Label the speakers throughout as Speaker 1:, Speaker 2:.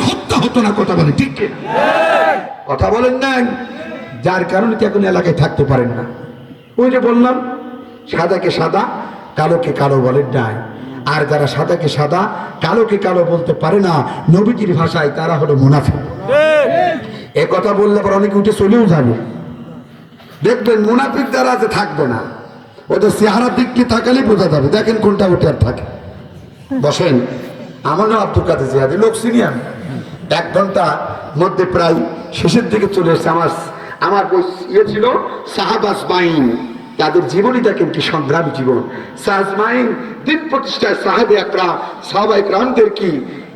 Speaker 1: হত্যা হতো না, কথা বলে, ঠিক? কথা বলেন নাই? যার কারণে কি এখন এলাকায় থাকতে পারেন না। ওই যে বললাম, সাদাকে সাদা, কালোকে কালো বলেন নাই। আর যারা সাদাকে সাদা, কালোকে কালো বলতে পারে না, নবীজির ভাষায় তারা হলো মুনাফিক। এ কথা বললে পর অনেকে উঠে চলেও যাবে। দেখবেন মুনাফিক যারা আছে, থাকবে না। ওদের চেহারা দিক দিয়ে তাকালেই বোঝা যাবে। দেখেন কোনটা উঠে আর থাকে। বসেন, আমার নাম আব্দুল কাদের জিয়াদি, লোক সিনিয়র। এক ঘণ্টা মধ্যে প্রায় শেষের দিকে চলে এসেছে। আমার আমার বই ইয়ে ছিল সাহাবাস মাইন। তাদের জীবনই দেখেন কি সংগ্রামী জীবন। সাহাজ মাইন দিন প্রতিষ্ঠায় সাহাবে একরা, সাহাবা একরামদের কি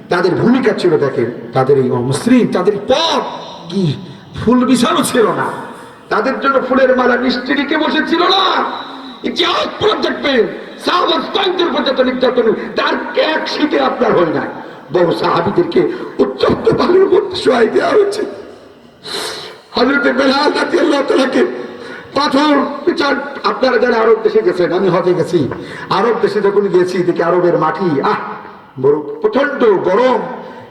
Speaker 1: তাদের ভূমিকা ছিল দেখেন। তাদের এই অমসৃণ, তাদের পথ কি? ফুল বিছানো ছিল না। তাদের জন্য ফুলের মালা মিষ্টি রেখে বসেছিল না। ইতিহাস পড়ে দেখবেন সাহাবাস পর্যন্ত নির্যাতন, তার এক শীতে আপনার হয় না বহু সাহাবিদেরকে উচ্চত্ত বালুর মধ্যে শোয়াই দেওয়া হয়েছে। আল্লাহ তালাকে বিচার আরব দেশে গেছি। আরব দেশে যখন গেছি দেখি আরবের মাটি, আহ, বড় গরম।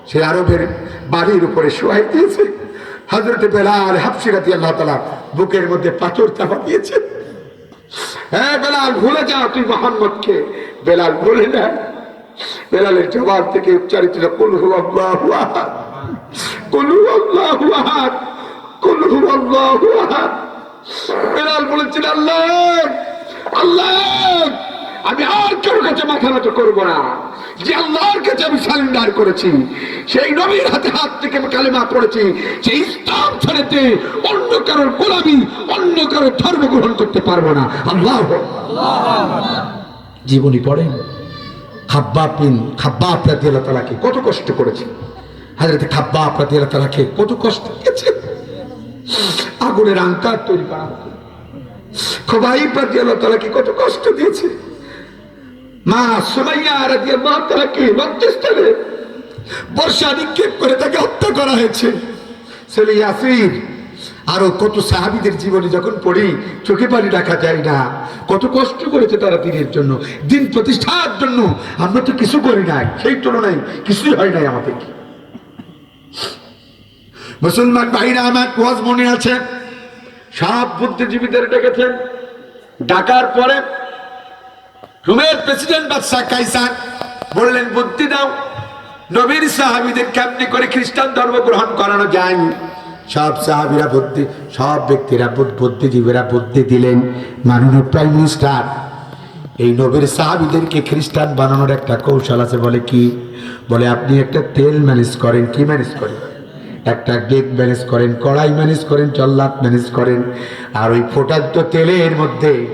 Speaker 1: সে আরবের বাড়ির উপরে শোয়াই দিয়েছে। হজরতে বেলাল হাফসিরাতি আল্লাহ তালা বুকের মধ্যে পাথর চাপা দিয়েছে। হ্যাঁ বেলাল, ভুলে যা তুই মোহাম্মদকে। বেলাল ভুলে না বেলালের জবাব থেকে উচ্চারিত হলো, কুল হু আল্লাহু আহাদ। বেলাল বলেছিল আমি আর কেউ কাছে মাথা নত করব না। যে আল্লাহর কাছে আমি সারেন্ডার করেছি সেই নবীর হাতে হাত থেকে কালেমা পড়েছি সেই ইসলাম ছেড়েতে অন্য কারোর গোলামি অন্য কারোর ধর্ম গ্রহণ করতে পারব না। আল্লাহ জীবনী পড়েন? খাব্বাব বিন খাব্বাব রাদি আল্লাহ তালাকে কত কষ্ট করেছে। হাজরতে খাব্বাব রাদি আল্লাহ তালাকে কত কষ্ট দিয়েছে। আগুনের আঙ্কার তৈরি করা খোবাই রাদি আল্লাহ তালাকে কত কষ্ট দিয়েছে। মা সুমাইয়া রাদি আল্লাহ তালাকে লজ্জাস্থানে বর্ষা নিক্ষেপ করে তাকে হত্যা করা হয়েছে। ছেলে ইয়াসির আরও কত সাহাবিদের জীবনে যখন পড়ি, চোখে পানি রাখা যায় না। কত কষ্ট করেছে তারা দিনের জন্য, দিন প্রতিষ্ঠার জন্য। আমরা তো কিছু করি নাই, সেই তুলনায় কিছুই হয় নাই আমাদের। মুসলমান ভাইরা, আমার কুয়াজ মনে আছে সব বুদ্ধিজীবীদের ডেকেছেন। ডাকার পরে রুমের প্রেসিডেন্ট বাদশাহ কাইসার বললেন, বুদ্ধি দাও, নবীর সাহাবিদের কেমনি করে খ্রিস্টান ধর্ম গ্রহণ করানো যায়? সব সাহাবিরা বুদ্ধি, সব ব্যক্তিরা বুদ্ধিজীবীরা বুদ্ধি দিলেন। মাননীয় প্রাইম মিনিস্টার, এই নবীর সাহাবিদেরকে খ্রিস্টান বানানোর একটা কৌশল আছে, বলে কি? বলে, আপনি একটা তেল ম্যানেজ করেন, কি ম্যানেজ করেন? একটা ডেক ম্যানেজ করেন, কড়াই ম্যানেজ করেন চল্লাত ম্যানেজ করেন। আর ওই ফোটান্ত তেলের মধ্যে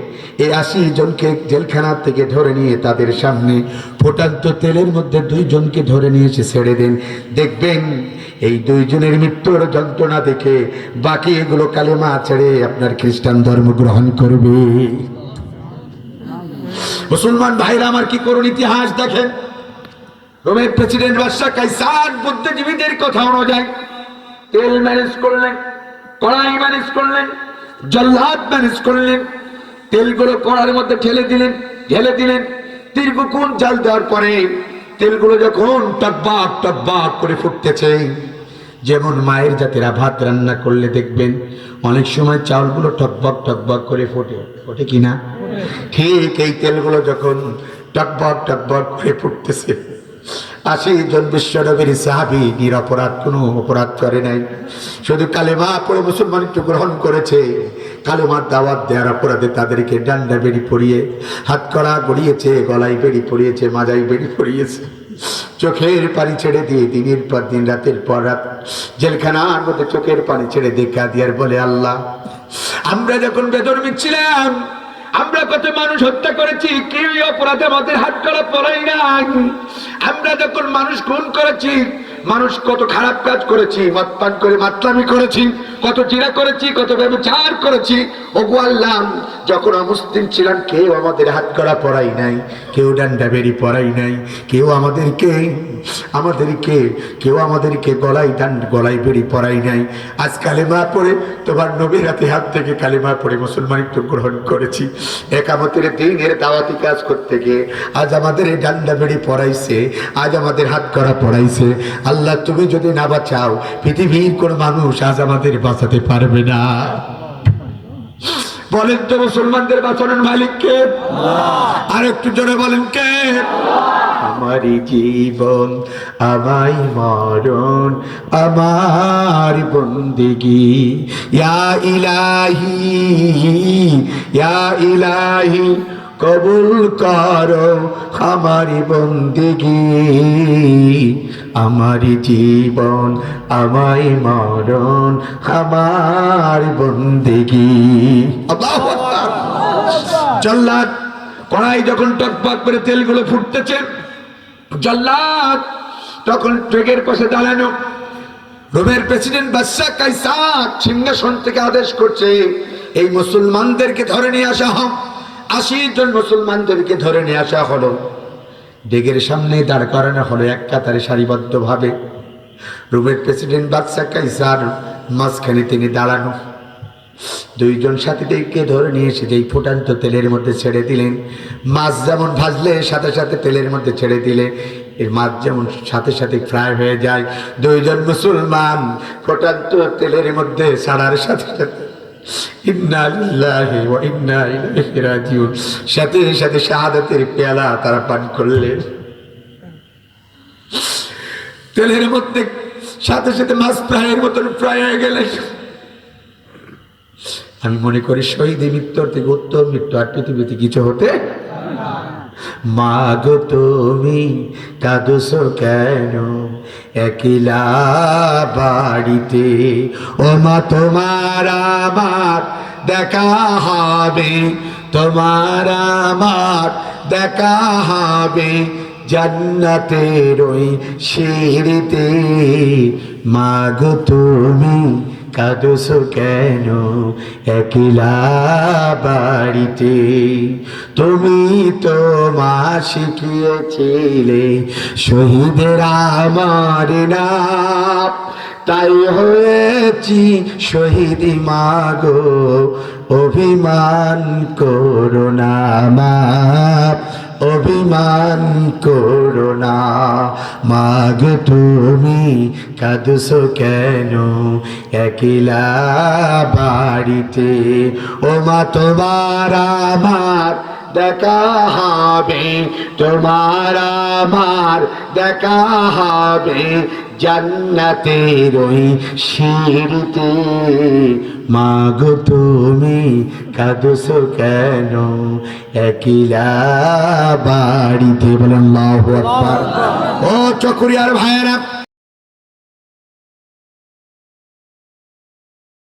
Speaker 1: এই আশি জনকে জেলখানা থেকে ধরে নিয়ে তাদের সামনে ফোটান্ত তেলের মধ্যে দুইজনকে ধরে নিয়ে এসে ছেড়ে দেন। দেখবেন এই দুইজনের মৃত্যুর যন্ত্রণা দেখে বাকি এগুলো কালেমা ছেড়ে আপনার খ্রিস্টান ধর্ম গ্রহণ করবে। মুসলমান ভাইরা, আমার কি করুন ইতিহাস দেখেন? রোমের প্রেসিডেন্ট বাদশাহ কাইসার বুদ্ধিজীবীদের কথা অনুযায়ী তেল ম্যানেজ করলেন কড়াই ম্যানেজ করলেন জল্লাদ ম্যানেজ করলেন তেলগুলো কড়ার মধ্যে ঠেলে দিলেন ঢেলে দিলেন দীর্ঘক্ষণ জাল দেওয়ার পরে তেলগুলো যখন টকবাক টকবাক করে ফুটতেছে যেমন মায়ের জাতেরা ভাত রান্না করলে দেখবেন অনেক সময় চাউলগুলো টকবক টকবক করে ফোটে। ফোটে কিনা ঠিক এই তেলগুলো যখন টকবক টকবক করে ফুটতেছে আশি জন বিশ্বনবীর সাহাবি নিরপরাধ কোনো অপরাধ করে নাই। শুধু কালেমা পড়ে মুসলমানিত্ব গ্রহণ করেছে। কালেমার দাওয়াত দেওয়ার অপরাধে তাদেরকে ডান্ডা বেড়ি পরিয়ে, হাত কড়া গড়িয়েছে, গলায় বেড়ি পরিয়েছে, মাজায় বেড়ি পরিয়েছে। চোখের পানি ছেড়ে দিয়ে দিনের পর দিন, রাতের পর রাত, জেলখানার মধ্যে চোখের পানি ছেড়ে দেখা দিয়ার বলে, আল্লাহ, আমরা যখন বেদর্মী ছিলাম আমরা কত মানুষ হত্যা করেছি কেউ অপরাধে আমাদের হাত করা পড়াই না আমরা যখন মানুষ খুন করেছি মানুষ কত খারাপ কাজ করেছি মদ পান করে, মাতলামি করেছি, কত চিরা করেছি, কত ব্যবচার করেছি। ওগো আল্লাহ, যখন অমুসলিম ছিলাম, কেউ আমাদের হাত করা পড়াই নাই, কেউ ডান্ডা বেরি পড়াই নাই, কেউ আমাদেরকে আমাদেরকে, কেউ আমাদেরকে গলায় ডান্ড, গলায় বেরি পড়াই নাই। আজ কালেমা পড়ে তোমার নবীর হাতে হাত থেকে কালেমা পড়ে মুসলমানিত্ব গ্রহণ করেছি। একামতের দিনের দাওয়াতি কাজ করতে গিয়ে আজ আমাদের এই ডান্ডা বেড়ি পড়াইছে আজ আমাদের হাত করা পড়াইছে আল্লাহ তুমি যদি না বাঁচাও পৃথিবীর কোন মানুষ আজ আমাদের বাঁচাতে পারবে না। বলেন তো মুসলমানদের বাঁচানোর মালিককে আর একটু জোরে বলেন কে? আমারই জীবন আমাই মরণ আমার বন্দিগি। ইয়া ইলাহি ইয়া ইলাহি কবুল করো আমারি বন্দিগি। আমারি জীবন আমাই মরণ আমার বন্দিগি। জল্লাদ, কড়াই যখন টকবক করে তেলগুলো ফুটতেছে, জল্লাদ, তখন ট্রেকের পাশে দাঁড়ানো, রোমের প্রেসিডেন্ট বাদশাহ কাইসাক সিংহাসন থেকে আদেশ করছে, এই মুসলমানদেরকে ধরে নিয়ে আসা হোক। আশি জন মুসলমানদেরকে ধরে নিয়ে আসা হলো। ডেগের সামনে দাঁড় করানো হলো এক কাতারে সারিবদ্ধভাবে। রোমের প্রেসিডেন্ট বাদশাহ কাইসার মাঝখানে তিনি দাঁড়ানো। দুইজন সাথীদেরকে ধরে নিয়ে এসে যেই ফুটান্ত তেলের মধ্যে ছেড়ে দিলেন, মাছ যেমন ভাজলে সাথে সাথে তেলের মধ্যে ছেড়ে দিলে, এর মাছ যেমন সাথে সাথে ফ্রাই হয়ে যায়। দুইজন মুসলমান ফুটান্ত তেলের মধ্যে ছাড়ার সাথে সাথে সাথে সাথে শাহাদাতের তারা পান করলেন। তেলের মধ্যে সাথে সাথে মাছ ফ্রাইয়ের মতন ফ্রাই হয়ে গেলেন আমি মনে করি শহীদ মৃত্যুর থেকে উত্তম মৃত্যু, আর পৃথিবীতে কিছু হতে মা গো তুমি কেন? একলা বাড়িতে। ও মা তোমার আমার দেখা হবে। তোমার আমার দেখা হবে জান্নাতের ওই সিঁড়িতে। মাগো, তুমি কাদুস কেন? একলা বাড়িতে। তুমি তো মা শিখিয়েছিলে, শহীদের আমার নাম তাই হয়েছি শহীদ মাগো, অভিমান করোনা মা। অভিমান করো না। মাগ তুমি কাদুস কেন? একলা বাড়িতে। ও মা তোমার আমার দেখা হবে, তোমার আমার দেখা হবে। জান্নাতের ওই সিঁড়িতে, মাগো তুমি কাদুস কেন? একলা বাড়িতে বলেন ও চকরিয়ার ভাইয়েরা